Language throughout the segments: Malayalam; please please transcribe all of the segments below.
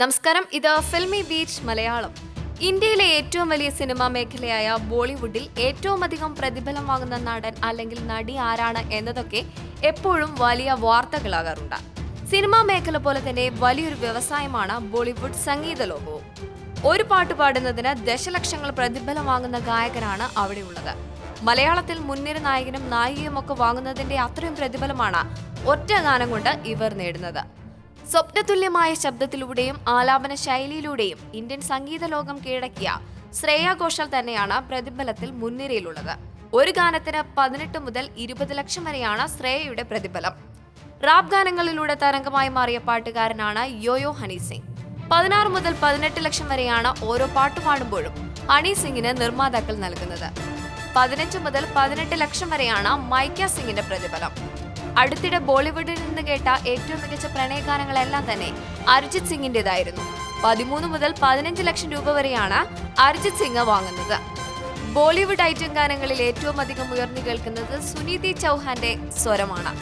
നമസ്കാരം. ഇത് ഫിൽമി ബീച്ച് മലയാളം. ഇന്ത്യയിലെ ഏറ്റവും വലിയ സിനിമാ മേഖലയായ ബോളിവുഡിൽ ഏറ്റവും അധികം പ്രതിഫലം വാങ്ങുന്ന നടൻ അല്ലെങ്കിൽ നടി ആരാണ് എന്നതൊക്കെ എപ്പോഴും വലിയ വാർത്തകളാകാറുണ്ട്. സിനിമാ മേഖല പോലെ തന്നെ വലിയൊരു വ്യവസായമാണ് ബോളിവുഡ് സംഗീത ലോകവും. ഒരു പാട്ട് പാടുന്നതിന് ദശലക്ഷങ്ങൾ പ്രതിഫലം വാങ്ങുന്ന ഗായകനാണ് അവിടെയുള്ളത് മലയാളത്തിൽ മുൻനിര നായകനും നായികയുമൊക്കെ വാങ്ങുന്നതിന്റെ അത്രയും പ്രതിഫലമാണ് ഒറ്റ ഗാനം കൊണ്ട് ഇവർ നേടുന്നത്. സ്വപ്നതുല്യമായ ശബ്ദത്തിലൂടെയും ആലാപന ശൈലിയിലൂടെയും ഇന്ത്യൻ സംഗീത ലോകം കീഴടക്കിയ ശ്രേയ ഘോഷാൽ തന്നെയാണ് പ്രതിഫലത്തിൽ മുൻനിരയിലുള്ളത്. ഒരു ഗാനത്തിന് പതിനെട്ട് മുതൽ ഇരുപത് ലക്ഷം വരെയാണ് ശ്രേയയുടെ പ്രതിഫലം. റാപ്പ് ഗാനങ്ങളിലൂടെ തരംഗമായി മാറിയ പാട്ടുകാരനാണ് യോയോ ഹണി സിംഗ്. പതിനാറ് മുതൽ പതിനെട്ട് ലക്ഷം വരെയാണ് ഓരോ പാട്ട് പാടുമ്പോഴും ഹണി സിംഗിന് നിർമ്മാതാക്കൾ നൽകുന്നത്. പതിനഞ്ച് മുതൽ പതിനെട്ട് ലക്ഷം വരെയാണ് മൈക്ക സിംഗിന്റെ പ്രതിഫലം. അടുത്തിടെ ബോളിവുഡിൽ നിന്ന് കേട്ട ഏറ്റവും മികച്ച പ്രണയഗാനങ്ങളെല്ലാം തന്നെ അരിജിത് സിംഗിന്റെതായിരുന്നു പതിമൂന്ന് മുതൽ പതിനഞ്ച് ലക്ഷം രൂപ വരെയാണ് അരിജിത് സിംഗ് വാങ്ങുന്നത്. ബോളിവുഡ് ഐറ്റം ഗാനങ്ങളിൽ ഏറ്റവും അധികം ഉയർന്നു കേൾക്കുന്നത് സുനീതി ചൗഹാന്റെ സ്വരമാണ്.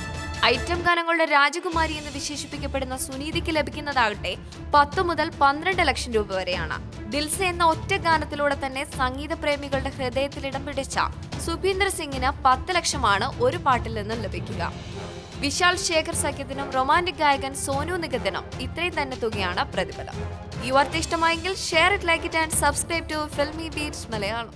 ഐറ്റം ഗാനങ്ങളുടെ രാജകുമാരി എന്ന് വിശേഷിപ്പിക്കപ്പെടുന്ന സുനീതിക്ക് ലഭിക്കുന്നതാകട്ടെ പത്ത് മുതൽ പന്ത്രണ്ട് ലക്ഷം രൂപ വരെയാണ്. ദിൽസെ എന്ന ഒറ്റ ഗാനത്തിലൂടെ തന്നെ സംഗീത പ്രേമികളുടെ ഹൃദയത്തിൽ ഇടം പിടിച്ച സുഭീന്ദർ സിംഗിന് പത്ത് ലക്ഷമാണ് ഒരു പാട്ടിൽ നിന്നും ലഭിക്കുക. വിശാൽ ശേഖർ സഖ്യത്തിനും റൊമാന്റിക് ഗായകൻ സോനു നിഗത്തിനും ഇത്രയും തന്നെ തുകയാണ് പ്രതിഫലം. ഈ വാർത്ത ഇഷ്ടമായെങ്കിൽ share it like it and subscribe to Filmi beats Malayalam